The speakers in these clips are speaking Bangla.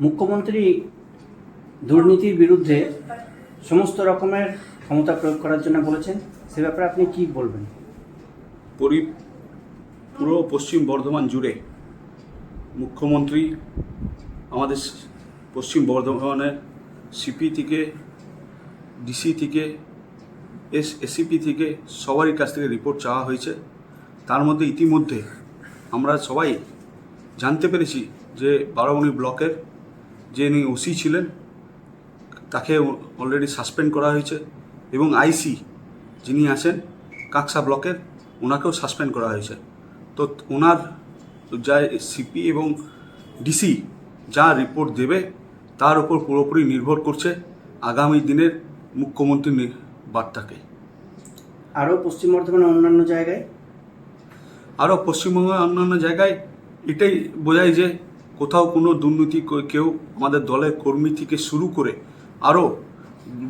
মুখ্যমন্ত্রী দুর্নীতির বিরুদ্ধে সমস্ত রকমের ক্ষমতা প্রয়োগ করার জন্য বলেছেন। সে ব্যাপারে আপনি কি বলবেন? পরি পুরো পশ্চিম বর্ধমান জুড়ে মুখ্যমন্ত্রী আমাদের পশ্চিম বর্ধমানের সিপি থেকে ডিসি থেকে এস এসিপি থেকে সবারই কাছ থেকে রিপোর্ট চাওয়া হয়েছে। তার মধ্যে ইতিমধ্যে আমরা সবাই জানতে পেরেছি যে বারোমণি ব্লকের যে ইনি ওসি ছিলেন তাকে অলরেডি সাসপেন্ড করা হয়েছে এবং আইসি যিনি আছেন কাকসা ব্লকের ওনাকেও সাসপেন্ড করা হয়েছে। তো ওনার যা সিপি এবং ডিসি যা রিপোর্ট দেবে তার উপর পুরোপুরি নির্ভর করছে আগামী দিনের মুখ্যমন্ত্রীর নি- বার্তাকে। আরও পশ্চিম বর্ধমানের অন্যান্য জায়গায়? আরও পশ্চিমবঙ্গের অন্যান্য জায়গায় এটাই বোঝায় যে কোথাও কোনো দুর্নীতি কেউ আমাদের দলের কর্মী থেকে শুরু করে আরও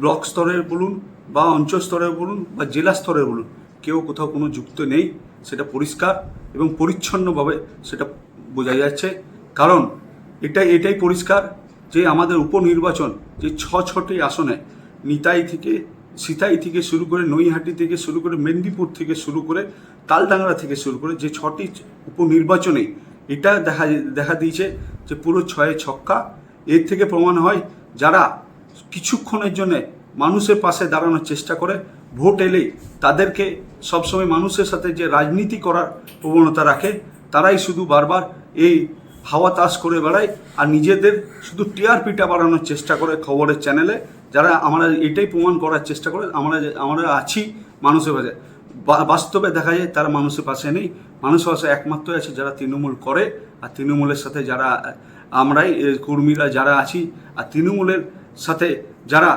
ব্লক স্তরের বলুন বা অঞ্চল স্তরের বলুন বা জেলা স্তরের বলুন, কেউ কোথাও কোনো যুক্ত নেই, সেটা পরিষ্কার এবং পরিচ্ছন্নভাবে সেটা বোঝা যাচ্ছে। কারণ এটাই এটাই পরিষ্কার যে আমাদের উপনির্বাচন যে ছ ছটি আসনে নিতাই থেকে, সিতাই থেকে শুরু করে নৈহাটি থেকে শুরু করে মেদিনীপুর থেকে শুরু করে তালডাংরা থেকে শুরু করে যে ছটি উপনির্বাচনে এটা দেখা দেখা দিয়েছে যে পুরো ছয়ে ছক্কা। এর থেকে প্রমাণ হয় যারা কিছুক্ষণের জন্য মানুষের পাশে দাঁড়ানোর চেষ্টা করে, ভোট এলেই তাদেরকে সবসময় মানুষের সাথে যে রাজনীতি করার প্রবণতা রাখে, তারাই শুধু বারবার এই হাওয়া তাস করে বেড়ায় আর নিজেদের শুধু টিআরপিটা বাড়ানোর চেষ্টা করে খবরের চ্যানেলে যারা আমরা এটাই প্রমাণ করার চেষ্টা করে, আমরা আমরা আছি মানুষের বা- বাস্তবে দেখা যায় তারা মানুষের পাশে নেই। মানুষের পাশে একমাত্র আছে যারা তৃণমূল করে, আর তৃণমূলের সাথে যারা, আমরাই কর্মীরা যারা আছি, আর তৃণমূলের সাথে যারা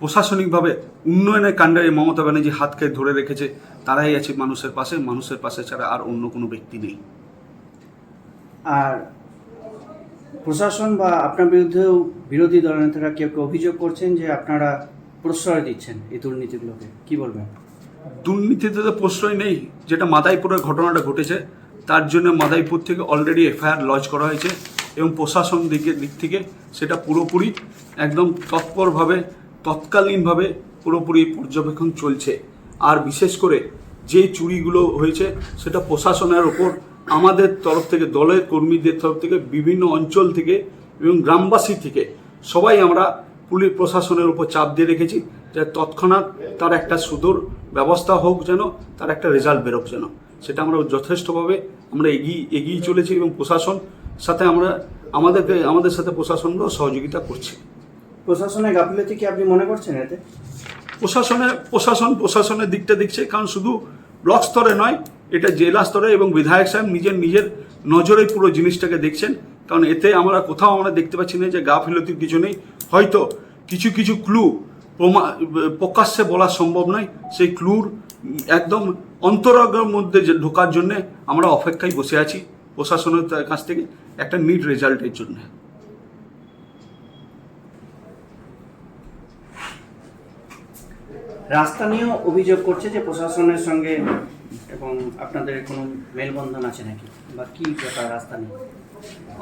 প্রশাসনিকভাবে উন্নয়নের কাণ্ডে মমতা ব্যানার্জি হাতকে ধরে রেখেছে, তারাই আছে মানুষের পাশে। মানুষের পাশে ছাড়া আর অন্য কোনো ব্যক্তি নেই। আর প্রশাসন বা আপনার বিরুদ্ধেও বিরোধী দলনেতারা কেউ কেউ অভিযোগ করছেন যে আপনারা প্রশ্রয় দিচ্ছেন এই দুর্নীতিগুলোকে। কি বলবেন? দুর্নীতিতে তো প্রশ্রয় নেই, যেটা মাদাইপুরের ঘটনাটা ঘটেছে, তার জন্য মাদাইপুর থেকে অলরেডি এফআইআর লঞ্চ করা হয়েছে এবং প্রশাসন দিকের দিক থেকে সেটা পুরোপুরি একদম তৎপরভাবে, তৎকালীনভাবে পুরোপুরি পর্যবেক্ষণ চলছে। আর বিশেষ করে যে চুরিগুলো হয়েছে, সেটা প্রশাসনের ওপর, আমাদের তরফ থেকে, দলের কর্মীদের তরফ থেকে, বিভিন্ন অঞ্চল থেকে এবং গ্রামবাসী থেকে সবাই আমরা পুলিশ প্রশাসনের উপর চাপ দিয়ে রেখেছি। যে তৎক্ষণাৎ তার একটা সুদূর ব্যবস্থা হোক যেন তার একটা রেজাল্ট বেরোক যেন। সেটা আমরা যথেষ্টভাবে আমরা এগিয়ে এগিয়ে চলেছি এবং প্রশাসন সাথে আমরা আমাদেরকে আমাদের সাথে প্রশাসনও সহযোগিতা করছে। প্রশাসনের গাফিলতি কি আপনি মনে করছেন এতে? প্রশাসনের প্রশাসন প্রশাসনের দিকটা দেখছে কারণ শুধু ব্লক স্তরে নয় এটা জেলা স্তরে এবং বিধায়ক সাহেব নিজের নিজের নজরে পুরো জিনিসটাকে দেখছেন। কারণ এতে আমরা কোথাও আমরা দেখতে পাচ্ছি না যে গাফিলতির কিছু নেই। হয়তো কিছু কিছু ক্লু প্রকাশ্যে বলা সম্ভব নয়। সেই ক্লুর একদম অন্তরাগের মধ্যে যে ঢোকার জন্যে আমরা অপেক্ষায় বসে আছি প্রশাসনের কাছ থেকে একটা নিট রেজাল্টের জন্য। রাস্তা নিয়েও অভিযোগ করছে যে প্রশাসনের সঙ্গে এবং আপনাদের কোনো মেলবন্ধন আছে নাকি? বা কি ব্যাপার রাস্তা নিয়ে?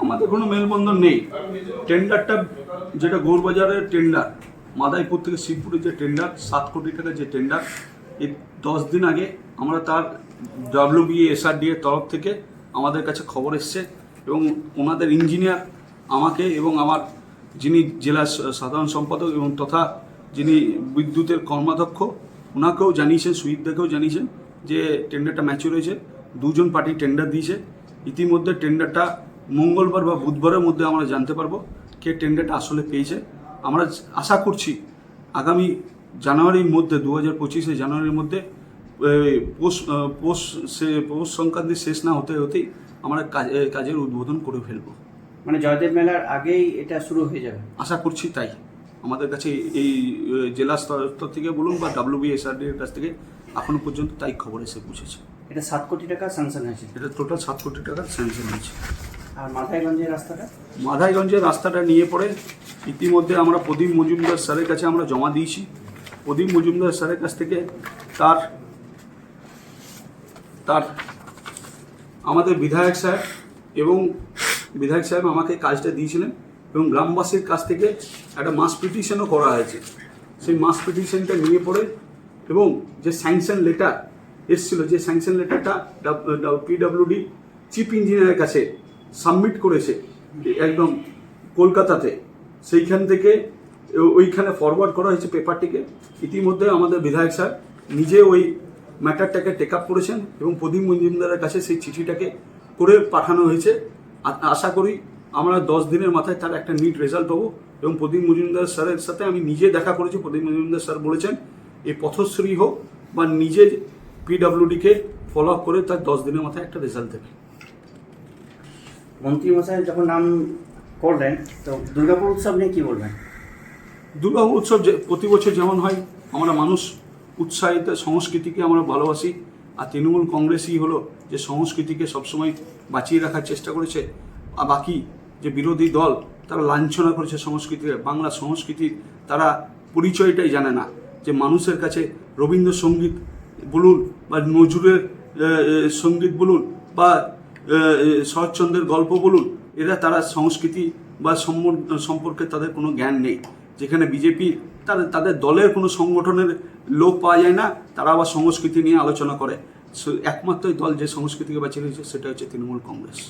আমাদের কোনো মেলবন্ধন নেই। টেন্ডারটা যেটা গৌরবাজারের টেন্ডার মাদাইপুর থেকে শিবপুরের যে টেন্ডার সাত কোটি টাকা যে টেন্ডার এই দশ দিন আগে আমরা তার ডাব্লিউবিএ এসআরডি এর তরফ থেকে আমাদের কাছে খবর এসছে এবং ওনাদের ইঞ্জিনিয়ার আমাকে এবং আমার যিনি জেলা সাধারণ সম্পাদক এবং তথা যিনি বিদ্যুতের কর্মাধ্যক্ষ ওনাকেও জানিয়েছেন সুইপদাকেও জানিয়েছেন যে টেন্ডারটা ম্যাচুর হয়েছে। দুজন পার্টি টেন্ডার দিয়েছে। ইতিমধ্যে টেন্ডারটা মঙ্গলবার বা বুধবারের মধ্যে আমরা জানতে পারব কে টেন্ডারটা আসলে পেয়েছে। আমরা আশা করছি আগামী জানুয়ারির মধ্যে দু হাজার পঁচিশে জানুয়ারির মধ্যে পৌষ পৌষ সে পৌষ সংক্রান্তি শেষ না হতে হতেই আমরা কাজ- কাজের উদ্বোধন করে ফেলব। মানে জয়দেব মেলার আগেই এটা শুরু হয়ে যাবে? আশা করছি তাই। আমাদের কাছে এই জেলা স্তর থেকে বলুন বা ডাব্লিউবিএসআরডি এর কাছ থেকে এখনও পর্যন্ত তাই খবর এসে পৌঁছেছে। এটা সাত কোটি টাকা স্যাংশন হয়েছে। এটা টোটাল সাত কোটি টাকার স্যাংশন হয়েছে। আর রাস্তাটা? রাস্তাটা নিয়ে পড়ে ইতিমধ্যে আমরা প্রদীপ মজুমদার স্যারের কাছে আমরা জমা দিয়েছি। প্রদীপ মজুমদার স্যারের কাছ থেকে তার তার আমাদের বিধায়ক সাহেব এবং বিধায়ক সাহেব আমাকে কাজটা দিয়েছিলেন এবং গ্রামবাসীর কাছ থেকে একটা মাস পিটিশনও করা হয়েছে। সেই মাস পিটিশনটা নিয়ে পড়ে এবং যে স্যাংশন লেটার এসছিল, যে স্যাংশন লেটারটা পিডব্লিউডি চিফ ইঞ্জিনিয়ারের কাছে সাবমিট করেছে একদম কলকাতাতে। সেইখান থেকে ওইখানে ফরওয়ার্ড করা হয়েছে পেপারটিকে ইতিমধ্যে আমাদের বিধায়ক স্যার নিজে ওই ম্যাটারটাকে টেক আপ করেছেন এবং প্রদীপ মজুমদারের কাছে সেই চিঠিটাকে করে পাঠানো হয়েছে। আশা করি আমরা দশ দিনের মাথায় তার একটা নিট রেজাল্ট পাবো এবং প্রদীপ মজুমদার স্যারের সাথে আমি নিজে দেখা করেছি। প্রদীপ মজুমদার স্যার বলেছেন এই পথশ্রী হোক বা নিজে পিডাব্লিউডিকে ফলো আপ করে তার দশ দিনের মাথায় একটা রেজাল্ট দেবে। মন্ত্রী মশাই যখন নাম করলেন, তো দুর্গাপুর উৎসব নিয়ে কি বলবেন? দুর্গা উৎসব যে, প্রতি বছর যেমন হয়, আমরা মানুষ উৎসাহিত, সংস্কৃতিকে আমরা ভালোবাসি। আর তৃণমূল কংগ্রেসই হলো যে সংস্কৃতিকে সবসময় বাঁচিয়ে রাখার চেষ্টা করেছে। আর বাকি যে বিরোধী দল, তারা লাঞ্ছনা করেছে সংস্কৃতিকে। বাংলা সংস্কৃতির তারা পরিচয়টাই জানে না যে মানুষের কাছে রবীন্দ্রসঙ্গীত বলুন বা নজরুলের সংগীত বলুন বা শরৎচন্দ্রের গল্প বলুন, এরা তারা সংস্কৃতি বা সম্পর্কে তাদের কোনো জ্ঞান নেই। যেখানে বিজেপি, তাদের তাদের দলের কোনো সংগঠনের লোক পাওয়া যায় না, তারা আবার সংস্কৃতি নিয়ে আলোচনা করে। একমাত্রই দল যে সংস্কৃতিকে বাঁচিয়ে রয়েছে সেটা হচ্ছে তৃণমূল কংগ্রেস।